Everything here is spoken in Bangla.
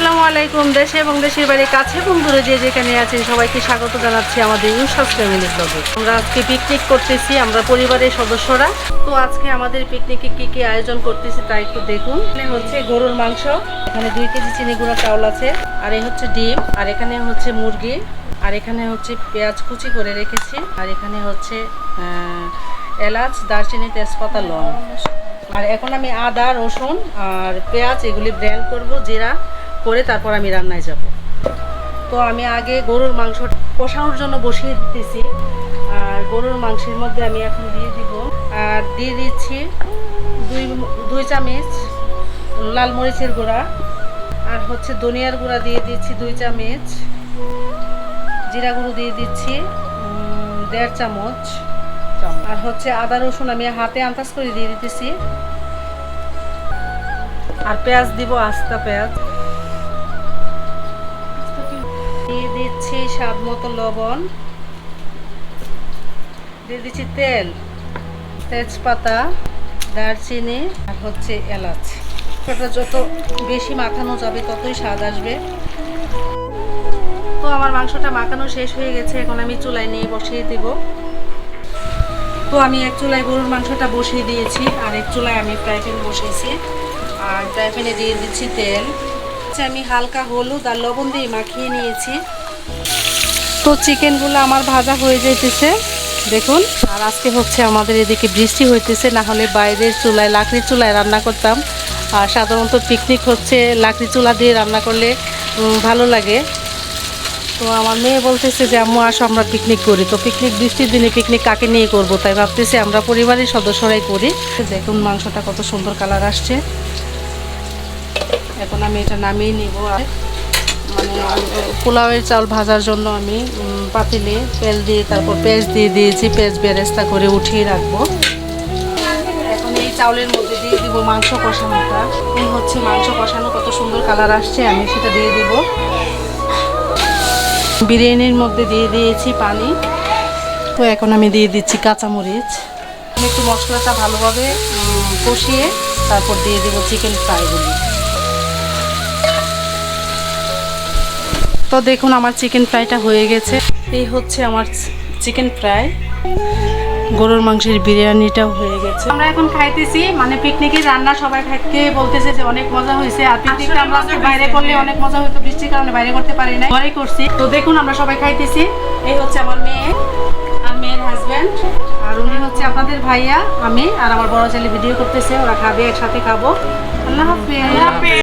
আসসালামু আলাইকুম, দেশে এবং দেশের বাইরে, কাছে এবং দূরে যে যেখানে আছেন, সবাইকে স্বাগত জানাচ্ছি আমাদের ইউসাস ফ্যামিলি ব্লগে আমরা আজকে পিকনিক করতেছি, আমরা পরিবারের সদস্যরা। তো আজকে আমাদের পিকনিকে কি কি আয়োজন করতেছি তা একটু দেখুন। এখানে হচ্ছে গরুর মাংস, এখানে দুই কেজি চিনি গুঁড়া চাউল আছে, আর এই হচ্ছে ডিম, আর এখানে হচ্ছে মুরগি, আর এখানে হচ্ছে পেঁয়াজ কুচি করে রেখেছি, আর এখানে হচ্ছে এলাচ, দারচিনি, তেজপাতা লং আর এখন আমি আদা, রসুন আর পেঁয়াজ এগুলি ব্র্যান্ড করব, জিরা করে তারপর আমি রান্নায় যাব। তো আমি আগে গরুর মাংস কষানোর জন্য বসিয়ে দিতেছি। আর গরুর মাংসের মধ্যে আমি এখন দিয়ে দিব। আর দিয়ে দিচ্ছি দুই দুই চামচ লাল মরিচের গুঁড়া। আর হচ্ছে ধনিয়ার গুঁড়া দিয়ে দিচ্ছি দুই চামচ। জিরা গুঁড়ো দিয়ে দিচ্ছি দেড় চামচ। আর হচ্ছে আদা রসুন আমি হাতে আন্দাজ করে দিয়ে দিতেছি। আর পেঁয়াজ দিব আস্তা পেঁয়াজ। দিয়ে দিচ্ছি স্বাদ মতো লবণ। দিয়ে দিচ্ছি তেল, তেজপাতা, দারচিনি আর হচ্ছে এলাচ। এটা যত বেশি মাখানো যাবে ততই স্বাদ আসবে। তো আমার মাংসটা মাখানো শেষ হয়ে গেছে, এখন আমি চুলায় নিয়ে বসিয়ে দেব। তো আমি এক চুলায় গরুর মাংসটা বসিয়ে দিয়েছি, আর এক চুলায় আমি ফ্রাই প্যান বসিয়েছি। আর ফ্রাই প্যানে দিয়ে দিচ্ছি তেল। হচ্ছে আমি হালকা হলুদ আর লবণ দিয়ে মাখিয়ে নিয়েছি। তো চিকেনগুলো আমার ভাজা হয়ে যাইতেছে। দেখুন, আর আজকে হচ্ছে আমাদের এদিকে বৃষ্টি হইতেছে, না হলে বাইরের চুলায় লাকড়ি চুলায় রান্না করতাম। আর সাধারণত পিকনিক হচ্ছে লাকড়ি চুলা দিয়ে রান্না করলে ভালো লাগে। তো আমার মেয়ে বলতেছে যে, আম্মু, আসো, আমরা পিকনিক করি। তো পিকনিক বৃষ্টির দিনে পিকনিক কাকে নিয়ে করব? তাই ভাবতেছি আমরা পরিবারের সদস্যরাই করি। দেখুন, মাংসটা কত সুন্দর কালার আসছে। এখন আমি এটা নামিয়ে নিব। আর মানে পোলাওয়ের চাল ভাজার জন্য আমি পাতিলে তেল দিয়ে, তারপর পেঁয়াজ দিয়ে দিয়েছি, পেঁয়াজ বেরেস্তা করে উঠিয়ে রাখব। এখন এই চাউলের মধ্যে দিয়ে দিব মাংস কষানোটা। এই হচ্ছে মাংস কষানো, কত সুন্দর কালার আসছে, আমি সেটা দিয়ে দিব। বিরিয়ানির মধ্যে দিয়ে দিয়েছি পানি। তো এখন আমি দিয়ে দিচ্ছি কাঁচামরিচ। একটু মশলাটা ভালোভাবে কষিয়ে, তারপর দিয়ে দেবো চিকেন ফ্রাইগুলি। তো দেখুন আমার চিকেন ফ্রাইটা হয়ে গেছে। এই হচ্ছে আমার চিকেন ফ্রাই। গরুর মাংসের বিরিয়ানিটাও হয়ে গেছে। আমরা এখন খাইতেছি মানে পিকনিকে রান্না সবাই খাইতে বলতেছে যে অনেক মজা হয়েছে। আর পিকনিকটা আমরা বাইরে করলে অনেক মজা হতো, বৃষ্টির কারণে বাইরে করতে পারি না ঘরেই করছি। তো দেখুন আমরা সবাই খাইতেছি। এই হচ্ছে আমার মেয়ে, আর মেয়ের হাজব্যান্ড আর উনি হচ্ছে আপনাদের ভাইয়া, আমি আর আমার বড় ছেলে ভিডিও করতেছে, ওরা খাবে, একসাথে খাব। আল্লাহ হাফিজ।